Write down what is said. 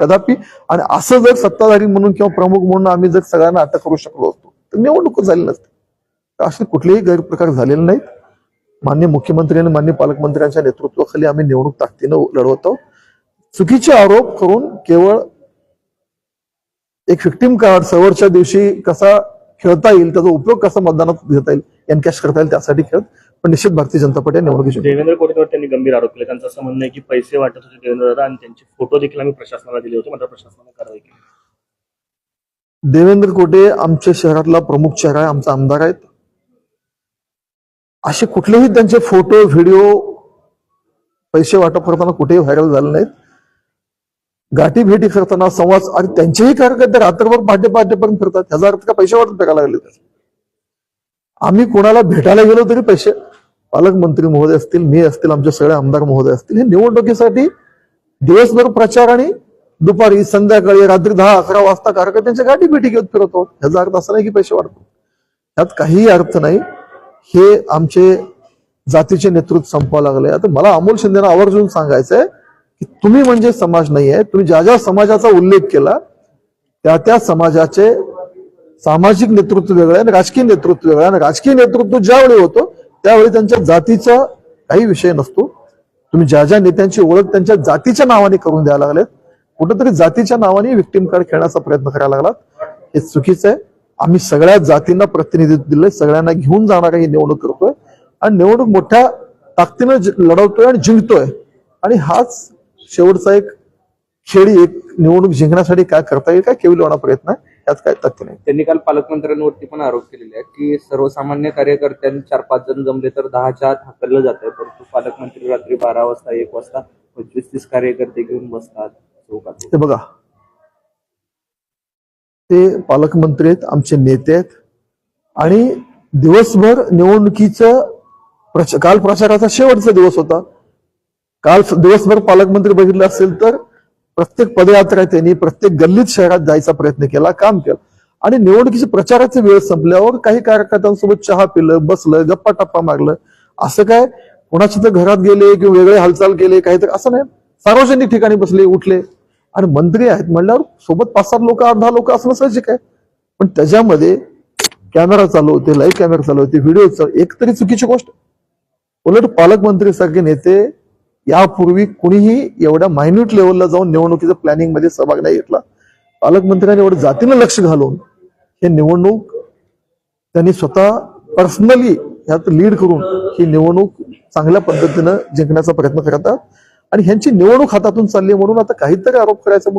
कदापि आणि असं जर सत्ताधारी म्हणून किंवा प्रमुख म्हणून आम्ही जर सगळ्यांना अटक करू शकलो असतो तर निवडणूक झाली नसते. असे कुठलेही गैरप्रकार झालेले नाहीत. मान्य मुख्यमंत्री आणि मान्य पालकमंत्र्यांच्या नेतृत्वाखाली आम्ही निवडणूक ताकदीनं लढवत आहोत. चुकीचे आरोप करून केवळ एक विक्टीम कार्ड सवरच्या दिवशी कसा खेळता येईल त्याचा उपयोग कसा मतदानात घेता येईल एनकॅश करता येईल त्यासाठी खेळत पण निश्चित भारतीय जनता पार्टी या निवडणुकीची देवेंद्र कोटेवर त्यांनी गंभीर आरोप केले. त्यांचं असं म्हणणं आहे की पैसे वाटत होते देवेंद्र दादा आणि त्यांचे फोटो देखील आम्ही प्रशासनाला दिले होते. मात्र प्रशासनाने कारवाई केली. देवेंद्र कोटे आमच्या शहरातला प्रमुख चेहरा आहे आमचा आमदार आहेत. असे कुठलेही त्यांचे फोटो व्हिडिओ पैसे वाटप करताना कुठेही व्हायरल झाले नाहीत. गाठी भेटी करताना संवाद आणि त्यांचेही कार्यकर्ते रात्रभर पहाटे पहाटेपर्यंत फिरतात. ह्याचा अर्थ का पैसे वाटप करायला लागले. आम्ही कोणाला भेटायला गेलो तरी पैसे पालकमंत्री महोदय असतील मी असतील आमचे सगळे आमदार महोदय असतील हे निवडणुकीसाठी दिवसभर प्रचार आणि दुपारी संध्याकाळी रात्री दहा अकरा वाजता कार्यकर्त्यांच्या गाठी भेटी घेत फिरतो ह्याचा अर्थ असा नाही की पैसे वाढतो यात काहीही अर्थ नाही. हे आमचे जातीचे नेतृत्व संपवा लागले. आता मला अमोल शिंदेना आवर्जून सांगायचंय की तुम्ही म्हणजे समाज नाही आहे तुम्ही ज्या ज्या समाजाचा उल्लेख केला त्या त्या समाजाचे सामाजिक नेतृत्व वेगळं आहे आणि राजकीय नेतृत्व वेगळं. आहे आणि राजकीय नेतृत्व ज्यावेळी होतो त्यावेळी त्यांच्या जातीचा काही विषय नसतो. तुम्ही ज्या ज्या नेत्यांची ओळख त्यांच्या जातीच्या नावाने करून द्यायला लागलेत कुठंतरी जातीच्या नावाने विक्टीम कार्ड खेळण्याचा प्रयत्न करायला लागलात. हे चुकीचं आहे. आम्ही सगळ्या जातींना प्रतिनिधित्व दिलंय सगळ्यांना घेऊन जाणारा ही निवडणूक करतोय आणि निवडणूक मोठ्या ताकदीनं लढवतोय आणि जिंकतोय. आणि हाच शेवटचा एक खेळी एक निवडणूक जिंकण्यासाठी काय करता येईल काय केविलवाणा प्रयत्न आहे. यात काय तथ्य नाही. त्यांनी काल पालकमंत्र्यांवरती पण आरोप केलेले आहे की सर्वसामान्य कार्यकर्त्यांनी चार पाच जण जमले तर दहाच्या आत हाकललं जात परंतु पालकमंत्री रात्री बारा वाजता एक वाजता पंचवीस तीस कार्यकर्ते घेऊन बसतात चौकात. ते बघा. ते पालकमंत्री आहेत आमचे नेते आहेत. आणि दिवसभर निवडणुकीचं प्रच काल प्रचाराचा शेवटचा दिवस होता. काल दिवसभर पालकमंत्री बघितलं असेल तर प्रत्येक पदयात्रा त्यांनी प्रत्येक गल्लीत शहरात जायचा प्रयत्न केला काम केलं. आणि निवडणुकीच्या प्रचाराचा वेळ संपल्यावर काही कार्यकर्त्यांसोबत चहा पिलं बसलं गप्पा टप्पा मारलं. असं काय? कोणाच्या तर घरात गेले किंवा वेगळे हालचाल केले काहीतरी असं नाही. सार्वजनिक ठिकाणी बसले उठले. आणि मंत्री आहेत म्हणल्यावर सोबत पाच सात लोक आठ दहा लोक असणं साहजिक आहे पण त्याच्यामध्ये कॅमेरा चालू होते लाईव्ह कॅमेरा चालू होते व्हिडिओ चालू एक तरी चुकीची गोष्ट. उलट पालकमंत्री सारखे नेते यापूर्वी कुणीही एवढ्या मायन्यूट लेवलला जाऊन निवडणुकीचं प्लॅनिंगमध्ये सहभाग नाही घेतला. पालकमंत्र्यांनी एवढं जातीनं लक्ष घालून हे निवडणूक त्यांनी स्वतः पर्सनली ह्यात लीड करून ही निवडणूक चांगल्या पद्धतीनं जिंकण्याचा प्रयत्न करतात. आणि ह्यांची निवडणूक हातातून चालली म्हणून आता काहीतरी आरोप करायचा म्हणून